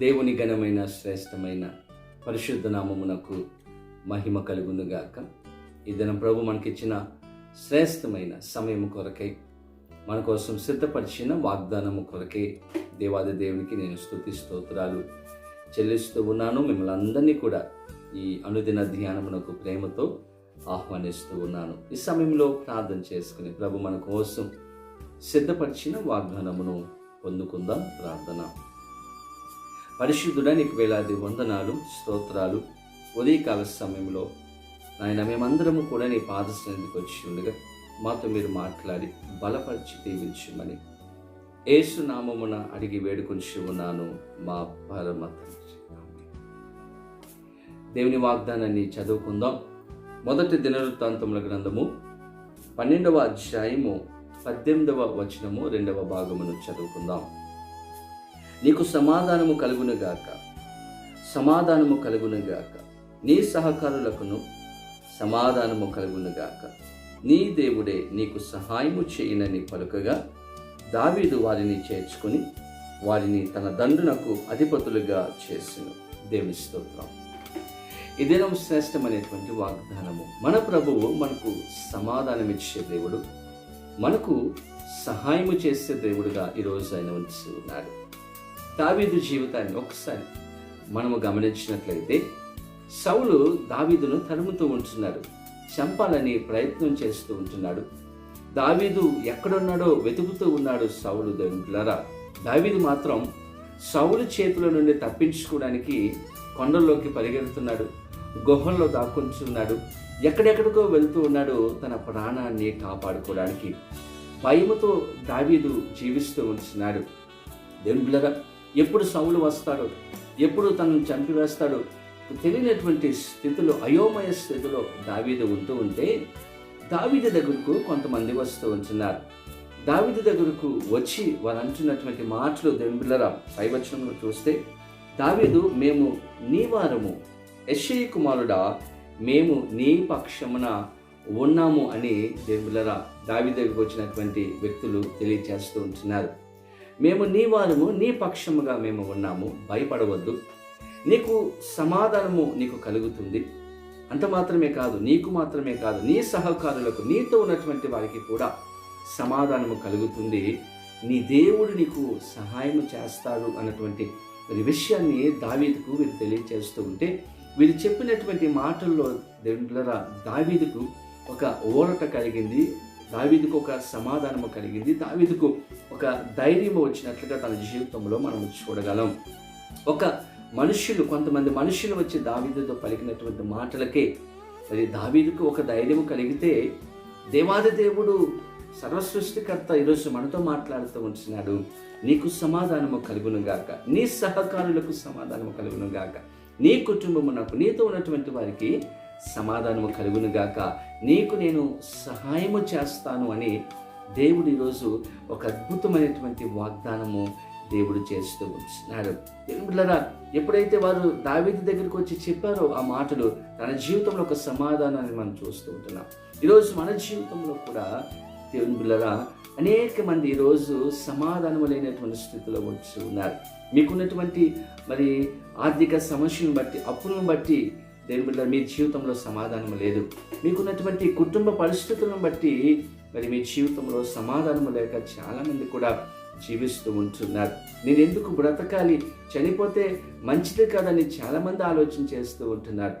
దేవుని ఘనమైన శ్రేష్టమైన పరిశుద్ధ నామమునకు మహిమ కలుగునుగాక. ఈ దినం ప్రభు మనకిచ్చిన శ్రేష్టమైన సమయం కొరకై మన కోసం సిద్ధపరిచిన వాగ్దానము కొరకై దేవాది దేవునికి నేను స్తుతి స్తోత్రాలు చెల్లిస్తూ ఉన్నాను. మిమ్మల్ని అందరినీ కూడా ఈ అనుదిన ధ్యానమునకు ప్రేమతో ఆహ్వానిస్తూ ఉన్నాను. ఈ సమయంలో ప్రార్థన చేసుకుని ప్రభు మన కోసం సిద్ధపరిచిన వాగ్దానమును పొందుకుందాం. ప్రార్థన. పరిశుద్ధుడా నీకు వేలాది వందనాలు స్తోత్రాలు. ఉదయకాల సమయంలో నాయన మేమందరము కూడా నీ పాద సన్నిధికి వచ్చి ఉండగా మాతో మీరు మాట్లాడి బలపరిచి దీవించమని ఏసునామమున అడిగి వేడుకొంచి ఉన్నాను మా పరమ దేవుని వాగ్దానాన్ని చదువుకుందాం. మొదటి దినవృత్తాంతముల గ్రంథము పన్నెండవ అధ్యాయము పద్దెనిమిదవ వచనము రెండవ భాగమును చదువుకుందాం. నీకు సమాధానము కలుగునుగాక సమాధానము కలుగునుగాక నీ సహకారులకును సమాధానము కలుగునుగాక నీ దేవుడే నీకు సహాయము చేయనని పలుకగా దావీదు వారిని చేర్చుకుని వారిని తన దండునకు అధిపతులుగా చేసిన. దేవుని స్తోత్రం. ఇదేనం శ్రేష్టమైనటువంటి వాగ్దానము. మన ప్రభువు మనకు సమాధానం ఇచ్చే దేవుడు. మనకు సహాయము చేసే దేవుడుగా ఈరోజు ఆయన ఉంచి ఉన్నాడు దావీదు జీవితాన్ని ఒకసారి మనము గమనించినట్లయితే సౌలు దావీదును తరుముతూ ఉంటున్నాడు. చంపాలని ప్రయత్నం చేస్తూ ఉంటున్నాడు. దావీదు ఎక్కడున్నాడో వెతుకుతూ ఉన్నాడు సౌలు దేవులరా దావీదు మాత్రం సౌలు చేతుల నుండి తప్పించుకోవడానికి కొండల్లోకి పరిగెడుతున్నాడు. గుహల్లో దాక్కుంటున్నాడు. ఎక్కడెక్కడికో వెళ్తూ ఉన్నాడు తన ప్రాణాన్ని కాపాడుకోవడానికి. భయముతో దావీదు జీవిస్తూ ఉంటున్నాడు. దేవుని ఎప్పుడు సౌలు వస్తాడు ఎప్పుడు తనను చంపివేస్తాడు తెలియనటువంటి స్థితిలో అయోమయ స్థితిలో దావీదు ఉంటూ ఉంటే దావీదు దగ్గరకు కొంతమంది వస్తూ ఉంటున్నారు. దావీదు దగ్గరకు వచ్చి వారు అంటున్నటువంటి మాటలు దెంబిలరా పైవచనంలో చూస్తే దావీదు మేము నీ వారము యశ్వీ కుమారుడా మేము నీ పక్షమున ఉన్నాము అని దేవులరా దావి దగ్గరకు వచ్చినటువంటి వ్యక్తులు తెలియచేస్తూ ఉంటున్నారు. మేము నీ వారము నీ పక్షముగా మేము ఉన్నాము. భయపడవద్దు. నీకు సమాధానము నీకు కలుగుతుంది. అంత మాత్రమే కాదు నీకు మాత్రమే కాదు నీ సహకారులకు నీతో ఉన్నటువంటి వారికి కూడా సమాధానము కలుగుతుంది. నీ దేవుడు నీకు సహాయం చేస్తాడు అన్నటువంటి విషయాన్ని దావీదుకు వీరు తెలియచేస్తూ ఉంటే వీరు చెప్పినటువంటి మాటల్లో దేవుళ్ళరా దావీదుకు ఒక ఓరట కలిగింది. దావీదుకు ఒక సమాధానము కలిగింది. దావీదుకు ఒక ధైర్యము వచ్చినట్లుగా తన జీవితంలో మనం చూడగలం. ఒక మనుషులు కొంతమంది మనుషులు వచ్చి దావీదుతో పలికినటువంటి మాటలకే మరి దావీదుకు ఒక ధైర్యం కలిగితే దేవాది దేవుడు సర్వసృష్టికర్త ఈరోజు మనతో మాట్లాడుతూ ఉంటున్నాడు. నీకు సమాధానము కలుగునుగాక నీ సహకారులకు సమాధానము కలుగునుగాక నీ కుటుంబమునకు నీతో ఉన్నటువంటి వారికి సమాధానము కలుగునుగాక. నీకు నేను సహాయము చేస్తాను అని దేవుడు ఈరోజు ఒక అద్భుతమైనటువంటి వాగ్దానము దేవుడు చేస్తూ ఉంటున్నాడు దేవుళ్ళరా ఎప్పుడైతే వారు దావేది దగ్గరికి వచ్చి చెప్పారో ఆ మాటలు తన జీవితంలో ఒక సమాధానాన్ని మనం చూస్తూ ఉంటున్నాం. ఈరోజు మన జీవితంలో కూడా దేవుని బిళ్ళరా అనేక మంది ఈరోజు సమాధానం లేనటువంటి స్థితిలో వచ్చి ఉన్నారు మీకున్నటువంటి మరి ఆర్థిక సమస్యను బట్టి అప్పులను బట్టి దేవుని బిడ్డ మీ జీవితంలో సమాధానం లేదు. మీకున్నటువంటి కుటుంబ పరిస్థితులను బట్టి మరి మీ జీవితంలో సమాధానం లేక చాలామంది కూడా జీవిస్తూ ఉంటున్నారు. నేను ఎందుకు బ్రతకాలి? చనిపోతే మంచిదే కాదని చాలామంది ఆలోచన చేస్తూ ఉంటున్నారు.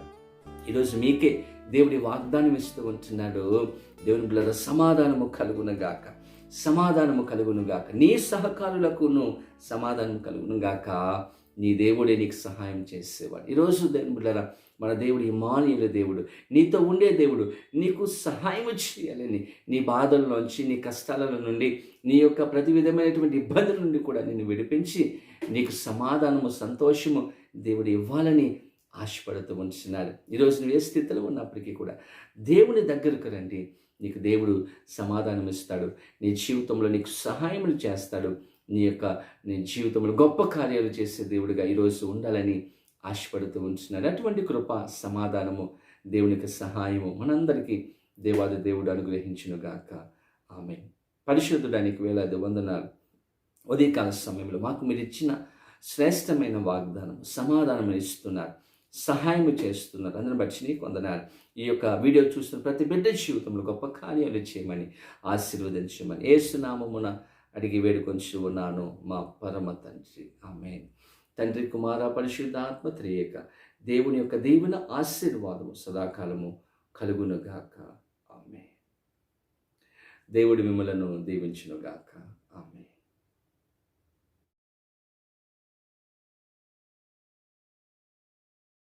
ఈరోజు మీకే దేవుడి వాగ్దానం ఇస్తూ ఉంటున్నాడు. దేవుని బిడ్డ సమాధానము కలుగునగాక సమాధానము కలుగునుగాక నీ సహకారులకును సమాధానం కలుగునుగాక నీ దేవుడే నీకు సహాయం చేసేవాడు. ఈరోజు దేవుని మన దేవుడు ఇమానియుల దేవుడు నీతో ఉండే దేవుడు నీకు సహాయం చేయాలని నీ బాధల్లోంచి నీ కష్టాల నుండి నీ యొక్క ప్రతి విధమైనటువంటి ఇబ్బందుల నుండి కూడా నిన్ను విడిపించి నీకు సమాధానము సంతోషము దేవుడు ఇవ్వాలని ఆశపడుతూ ఉంటున్నాడు. ఈరోజు నువ్వు ఏ స్థితిలో ఉన్నప్పటికీ కూడా దేవుని దగ్గరకు రండి. నీకు దేవుడు సమాధానం ఇస్తాడు నీ జీవితంలో నీకు సహాయములు చేస్తాడు. నీ యొక్క నీ జీవితంలో గొప్ప కార్యాలు చేసే దేవుడిగా ఈరోజు ఉండాలని ఆశపడుతూ ఉంటున్నాడు అటువంటి కృప సమాధానము దేవునికి సహాయము మనందరికీ దేవాది దేవుడు అనుగ్రహించునుగాక ఆమె పరిశుద్ధుడానికి వేలాది వందనాలు. ఉదయకాల సమయంలో మాకు మీరు ఇచ్చిన శ్రేష్టమైన వాగ్దానం సమాధానం ఇస్తున్నారు. సహాయం చేస్తున్నారు. అందరిని బట్టి నీకు వందనాలు. ఈ యొక్క వీడియో చూస్తున్న ప్రతి బిడ్డ జీవితంలో గొప్ప కార్యాలు చేయమని ఆశీర్వదించమని ఏసునామమున అడిగి వేడుకొంచు ఉన్నాను మా పరమ తండ్రి. ఆమె తండ్రి కుమార పరిశుద్ధాత్మ త్రియేక దేవుని యొక్క దీవెన ఆశీర్వాదము సదాకాలము కలుగునుగాక. ఆమె దేవుడి మిమ్మలను దీవించునుగాక. గాక